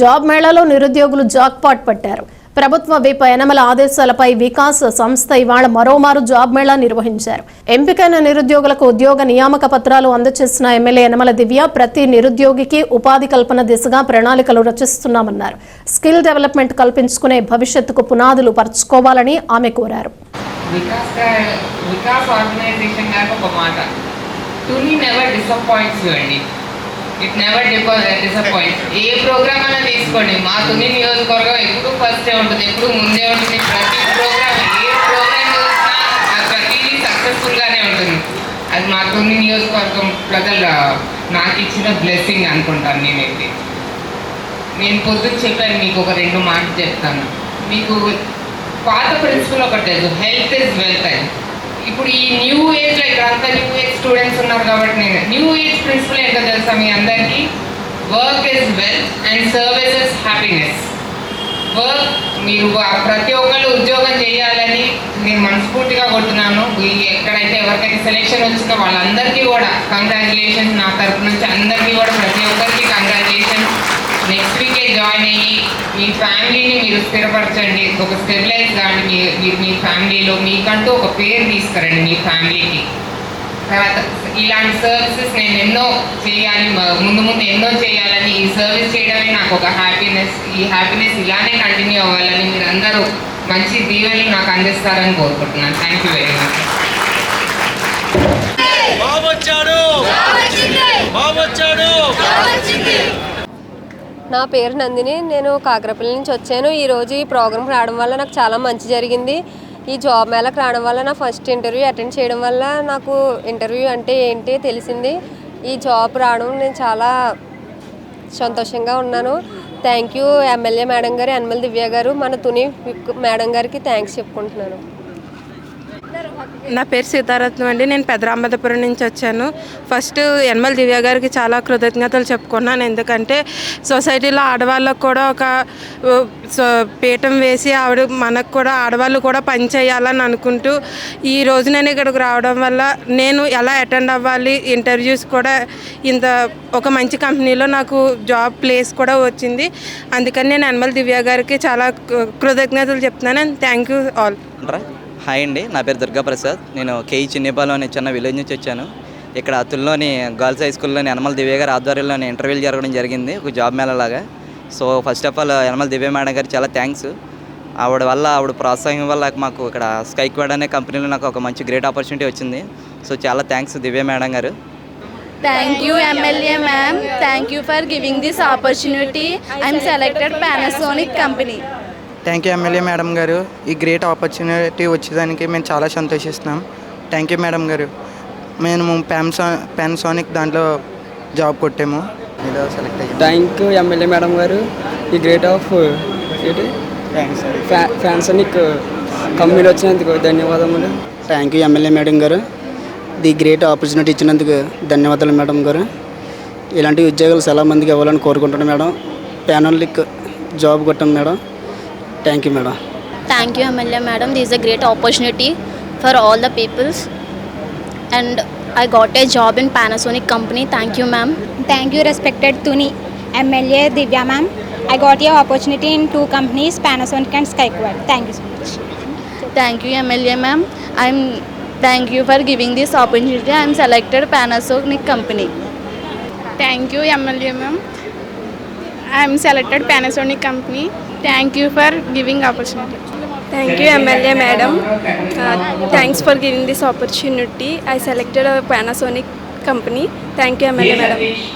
Job మేళాలో నిరుద్యోగులు jackpot పట్టారు ప్రభుత్వ విప్ ఎనమల ఆదేశాలపై వికాస్ సంస్థ ఇవాళ మరోమారు జాబ్ మేళా నిర్వహించారు ఎంపికైన నిరుద్యోగులకు ఉద్యోగ నియామక పత్రాలు అందజేసిన ఎమ్మెల్యే యనమల దివ్య ప్రతి నిరుద్యోగికి ఉపాధి కల్పన దిశగా ప్రణాళికలు రచిస్తున్నామన్నారు స్కిల్ డెవలప్మెంట్ కల్పించుకునే భవిష్యత్తుకు పునాదులు పరుచుకోవాలని ఆమె కోరారు it never disappoint A programme అయినా తీసుకోండి మా తుని నియోజకవర్గం ఎప్పుడు డే ఉంటుంది ఎప్పుడు ముందే ఉంటుంది ప్రతి ప్రోగ్రామ్ ఏ ప్రోగ్రామ్ చూసినా ప్రతిదీ సక్సెస్ఫుల్గానే ఉంటుంది అది మా తుని నియోజకవర్గం ప్రజల నాకు ఇచ్చిన బ్లెస్సింగ్ అనుకుంటాను నేనైతే నేను పొద్దున చెప్పాను మీకు ఒక రెండు మాటలు చెప్తాను మీకు పాత ప్రిన్సిపల్ ఒకటి లేదు హెల్త్ ఇస్ వెల్త్ అని ఇప్పుడు ఈ న్యూ లేరు అంత న్యూ ఏజ్ స్టూడెంట్స్ ఉన్నారు కాబట్టి నేను న్యూ ఏజ్ ప్రిన్సిపల్ ఏంటో తెలుసా మీ అందరికీ work is wealth and service is happiness work మీరు ప్రతి ఒక్కళ్ళు ఉద్యోగం చేయాలని నేను మనస్ఫూర్తిగా కొడుతున్నాను ఎక్కడైతే ఎవరికైతే సెలెక్షన్ వచ్చిందో వాళ్ళందరికీ కూడా కంగ్రాచులేషన్స్ నా తరపు నుంచి అందరికీ కూడా ప్రతి ఒక్కరికి కంగ్రాచులేషన్స్ నెక్స్ట్ వీకే జాయిన్ అయ్యి మీ ఫ్యామిలీని మీరు స్థిరపరచండి ఒక స్టెబిలైజ్ కానీ మీరు మీ ఫ్యామిలీలో మీకంటూ ఒక పేరు తీసుకురండి మీ ఫ్యామిలీకి తర్వాత ఇలాంటి సర్వీసెస్ నేను ఎన్నో చేయాలి ముందు ముందు ఎన్నో చేయాలని ఈ సర్వీస్ చేయడమే నాకు ఒక హ్యాపీనెస్ ఈ హ్యాపీనెస్ ఇలానే కంటిన్యూ అవ్వాలని మీరు అందరూ మంచి దీవెనలు నాకు అందిస్తారని కోరుకుంటున్నాను థ్యాంక్ యూ వెరీ మచ్ నా పేరు నందిని నేను కాకరపల్లి నుంచి వచ్చాను ఈరోజు ఈ ప్రోగ్రాం రావడం వల్ల నాకు చాలా మంచి జరిగింది ఈ జాబ్ మేళకు రావడం వల్ల నా ఫస్ట్ ఇంటర్వ్యూ అటెండ్ చేయడం వల్ల నాకు ఇంటర్వ్యూ అంటే ఏంటి తెలిసింది ఈ జాబ్ రావడం నేను చాలా సంతోషంగా ఉన్నాను థ్యాంక్ యూ ఎమ్మెల్యే మేడం గారు ఎన్ఎల్ దివ్య గారు మన తుని మేడం గారికి థ్యాంక్స్ చెప్పుకుంటున్నాను నా పేరు సీతారత్నం అండి నేను పెదరామదపురం నుంచి వచ్చాను ఫస్ట్ యనమల దివ్య గారికి చాలా కృతజ్ఞతలు చెప్పుకున్నాను ఎందుకంటే సొసైటీలో ఆడవాళ్ళకు కూడా ఒక పీఠం వేసి ఆవిడ మనకు కూడా ఆడవాళ్ళు కూడా పనిచేయాలని అనుకుంటూ ఈ రోజు నేను ఇక్కడికి రావడం వల్ల నేను ఎలా అటెండ్ అవ్వాలి ఇంటర్వ్యూస్ కూడా ఇంత ఒక మంచి కంపెనీలో నాకు జాబ్ ప్లేస్ కూడా వచ్చింది అందుకని నేను యనమల దివ్య గారికి చాలా కృతజ్ఞతలు చెప్తున్నాను థ్యాంక్ యూ ఆల్ హాయ్ అండి నా పేరు దుర్గా ప్రసాద్ నేను కేఈ చిన్నిపాలెం అనే చిన్న విలేజ్ నుంచి వచ్చాను ఇక్కడ అతుల్లోని గర్ల్స్ హై స్కూల్లోని యనమల దివ్య గారి ఆధ్వర్యంలోని ఇంటర్వ్యూలు జరగడం జరిగింది ఒక job మేళలాగా so first of all Yanamala Divya madam గారు చాలా థ్యాంక్స్ ఆవిడ వల్ల ఆవిడ ప్రోత్సాహం వల్ల మాకు ఇక్కడ స్కైక్వాడ్ అనే కంపెనీలో నాకు ఒక మంచి గ్రేట్ ఆపర్చునిటీ వచ్చింది సో చాలా థ్యాంక్స్ దివ్య మేడం గారు thank you MLA ma'am thank you for giving this opportunity I'm selected Panasonic company thank you MLA madam గారు ఈ గ్రేట్ ఆపర్చునిటీ వచ్చేదానికి మేము చాలా సంతోషిస్తున్నాం థ్యాంక్ యూ మేడం గారు మేము ప్యాన్సా పాన్సానిక్ దాంట్లో జాబ్ కొట్టాము సెలెక్ట్ అయ్యాము థ్యాంక్ యూ ఎమ్మెల్యే మేడం గారు ఈ గ్రేట్ ఆఫ్ ఏంటి ఫ్యాన్సానిక్ కంపెనీలో వచ్చినందుకు ధన్యవాదములు థ్యాంక్ యూ ఎమ్మెల్యే మేడం గారు ది గ్రేట్ ఆపర్చునిటీ ఇచ్చినందుకు ధన్యవాదాలు మేడం గారు ఇలాంటి ఉద్యోగాలు చాలామందికి ఇవ్వాలని కోరుకుంటున్నాను మేడం ప్యానల్కి జాబ్ కొట్టాం madam Thank you, madam. Thank you, Amalya madam. This is a great opportunity for all the peoples. And I got a job in Panasonic company. Thank you, ma'am. Thank you, respected Tuni, MLA Divya ma'am. I got your opportunity in two companies, Panasonic and Skyquad. Thank you so much. Thank you, MLA ma'am. I'm thank you for giving this opportunity. I'm selected Panasonic company. Thank you, MLA ma'am. I'm selected Panasonic company. Thank you for giving opportunity. Thank you, MLA Madam. Uh, thanks for giving this opportunity. I selected a Panasonic company. Thank you, MLA Madam.